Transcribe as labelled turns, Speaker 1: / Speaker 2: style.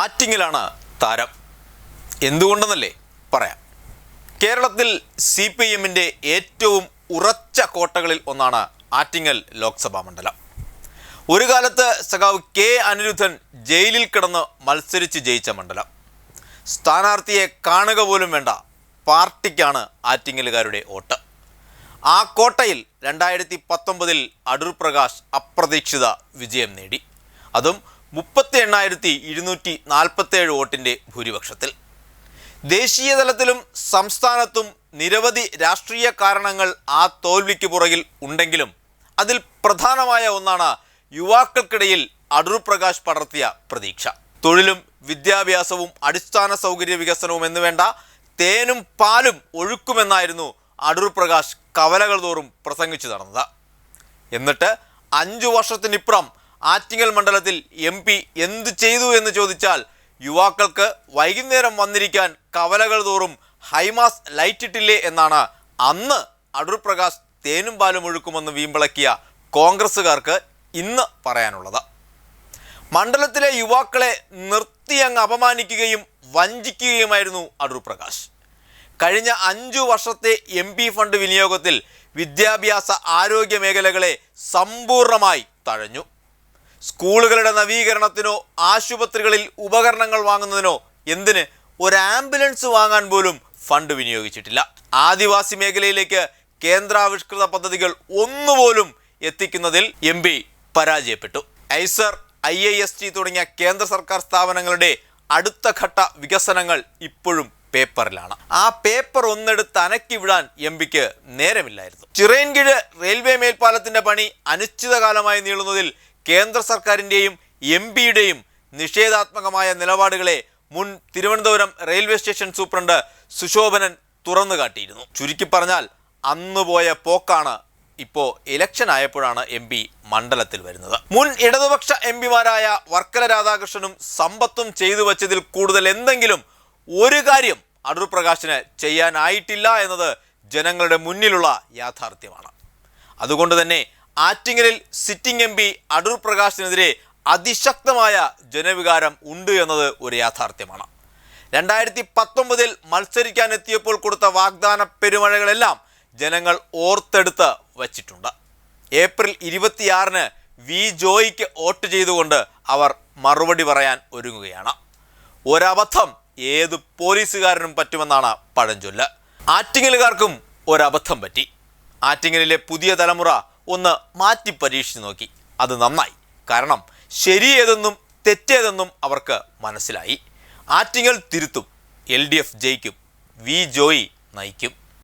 Speaker 1: ആറ്റിങ്ങിലാണ് താരം. എന്തുകൊണ്ടെന്നല്ലേ പറയാം. കേരളത്തിൽ സി പി എമ്മിന്റെ ഏറ്റവും ഉറച്ച കോട്ടകളിൽ ഒന്നാണ് ആറ്റിങ്ങൽ ലോക്സഭാ മണ്ഡലം. ഒരു കാലത്ത് സഖാവ് കെ അനിരുദ്ധൻ ജയിലിൽ കിടന്ന് മത്സരിച്ച് ജയിച്ച മണ്ഡലം. സ്ഥാനാർത്ഥിയെ കാണുക പോലും വേണ്ട പാർട്ടിക്കാണ് ആറ്റിങ്ങലുകാരുടെ വോട്ട്. ആ കോട്ടയിൽ രണ്ടായിരത്തി പത്തൊമ്പതിൽ അടൂർ പ്രകാശ് അപ്രതീക്ഷിത വിജയം നേടി. അതും മുപ്പത്തി എണ്ണായിരത്തി ഇരുന്നൂറ്റി നാൽപ്പത്തേഴ് വോട്ടിന്റെ ഭൂരിപക്ഷത്തിൽ. ദേശീയ തലത്തിലും സംസ്ഥാനത്തും നിരവധി രാഷ്ട്രീയ കാരണങ്ങൾ ആ തോൽവിക്ക് പുറകിൽ ഉണ്ടെങ്കിലും അതിൽ പ്രധാനമായ ഒന്നാണ് യുവാക്കൾക്കിടയിൽ അടൂർ പ്രകാശ് പടർത്തിയ പ്രതീക്ഷ. തൊഴിലും വിദ്യാഭ്യാസവും അടിസ്ഥാന സൗകര്യ വികസനവും എന്ന് വേണ്ട തേനും പാലും ഒഴുക്കുമെന്നായിരുന്നു അടൂർ പ്രകാശ് കവലകൾ തോറും പ്രസംഗിച്ചു നടന്നത്. എന്നിട്ട് അഞ്ചു വർഷത്തിനിപ്പുറം ആറ്റിങ്ങൽ മണ്ഡലത്തിൽ എം പി എന്ത് ചെയ്തു എന്ന് ചോദിച്ചാൽ യുവാക്കൾക്ക് വൈകുന്നേരം വന്നിരിക്കാൻ കവലകൾ തോറും ഹൈമാസ് ലൈറ്റിട്ടില്ലേ എന്നാണ്. അന്ന് അടൂർ പ്രകാശ് തേനും പാലും ഒഴുക്കുമെന്ന് വീമ്പിളക്കിയ കോൺഗ്രസ്സുകാർക്ക് ഇന്ന് പറയാനുള്ളത്. മണ്ഡലത്തിലെ യുവാക്കളെ നിർത്തി അങ്ങ് അപമാനിക്കുകയും വഞ്ചിക്കുകയുമായിരുന്നു അടൂർ പ്രകാശ്. കഴിഞ്ഞ അഞ്ചു വർഷത്തെ എം പി ഫണ്ട് വിനിയോഗത്തിൽ വിദ്യാഭ്യാസ ആരോഗ്യ മേഖലകളെ സമ്പൂർണമായി തഴഞ്ഞു. സ്കൂളുകളുടെ നവീകരണത്തിനോ ആശുപത്രികളിൽ ഉപകരണങ്ങൾ വാങ്ങുന്നതിനോ എന്തിന് ഒരു ആംബുലൻസ് വാങ്ങാൻ പോലും ഫണ്ട് വിനിയോഗിച്ചിട്ടില്ല. ആദിവാസി മേഖലയിലേക്ക് കേന്ദ്രാവിഷ്കൃത പദ്ധതികൾ ഒന്നുപോലും എത്തിക്കുന്നതിൽ എം പി പരാജയപ്പെട്ടു. IISER I I S T തുടങ്ങിയ കേന്ദ്ര സർക്കാർ സ്ഥാപനങ്ങളുടെ അടുത്ത ഘട്ട വികസനങ്ങൾ ഇപ്പോഴും പേപ്പറിലാണ്. ആ പേപ്പർ ഒന്നെടുത്ത് അനക്കി വിടാൻ എം പിക്ക് നേരമില്ലായിരുന്നു. ചിറയൻകീഴ് റെയിൽവേ മേൽപ്പാലത്തിന്റെ പണി അനിശ്ചിതകാലമായി നീളുന്നതിൽ കേന്ദ്ര സർക്കാരിന്റെയും എം പിയുടെയും നിഷേധാത്മകമായ നിലപാടുകളെ മുൻ Thiruvananthapuram railway station superintendent Sushobhanan തുറന്നു കാട്ടിയിരുന്നു ചുരുക്കി പറഞ്ഞാൽ അന്ന് പോയ പോക്കാണ് ഇപ്പോൾ ഇലക്ഷൻ ആയപ്പോഴാണ് എം പി മണ്ഡലത്തിൽ വരുന്നത്. മുൻ ഇടതുപക്ഷ എം പിമാരായ വർക്കല രാധാകൃഷ്ണനും സമ്പത്തും ചെയ്തു വച്ചതിൽ കൂടുതൽ എന്തെങ്കിലും ഒരു കാര്യം അടൂർ പ്രകാശിന് ചെയ്യാനായിട്ടില്ല എന്നത് ജനങ്ങളുടെ മുന്നിലുള്ള യാഥാർത്ഥ്യമാണ്. അതുകൊണ്ട് തന്നെ ആറ്റിങ്ങലിൽ സിറ്റിംഗ് എം പി അടൂർ പ്രകാശിനെതിരെ അതിശക്തമായ ജനവികാരം ഉണ്ട് എന്നത് ഒരു യാഥാർത്ഥ്യമാണ്. രണ്ടായിരത്തി പത്തൊമ്പതിൽ മത്സരിക്കാനെത്തിയപ്പോൾ കൊടുത്ത വാഗ്ദാന പെരുമഴകളെല്ലാം ജനങ്ങൾ ഓർത്തെടുത്ത് വച്ചിട്ടുണ്ട്. ഏപ്രിൽ ഇരുപത്തിയാറിന് വി ജോയിക്ക് വോട്ട് ചെയ്തുകൊണ്ട് അവർ മറുപടി പറയാൻ ഒരുങ്ങുകയാണ്. ഒരബദ്ധം ഏത് പോലീസുകാരനും പറ്റുമെന്നാണ് പഴഞ്ചൊല്ല്. ആറ്റിങ്ങലുകാർക്കും ഒരബദ്ധം പറ്റി. ആറ്റിങ്ങലിലെ പുതിയ തലമുറ ഒന്ന് മാറ്റി പരീക്ഷിച്ച് നോക്കി. അത് നന്നായി. കാരണം ശരിയേതെന്നും തെറ്റേതെന്നും അവർക്ക് മനസ്സിലായി. ആറ്റിങ്ങൽ തിരുത്തും. എൽ ഡി എഫ് ജയിക്കും. വി ജോയി നയിക്കും.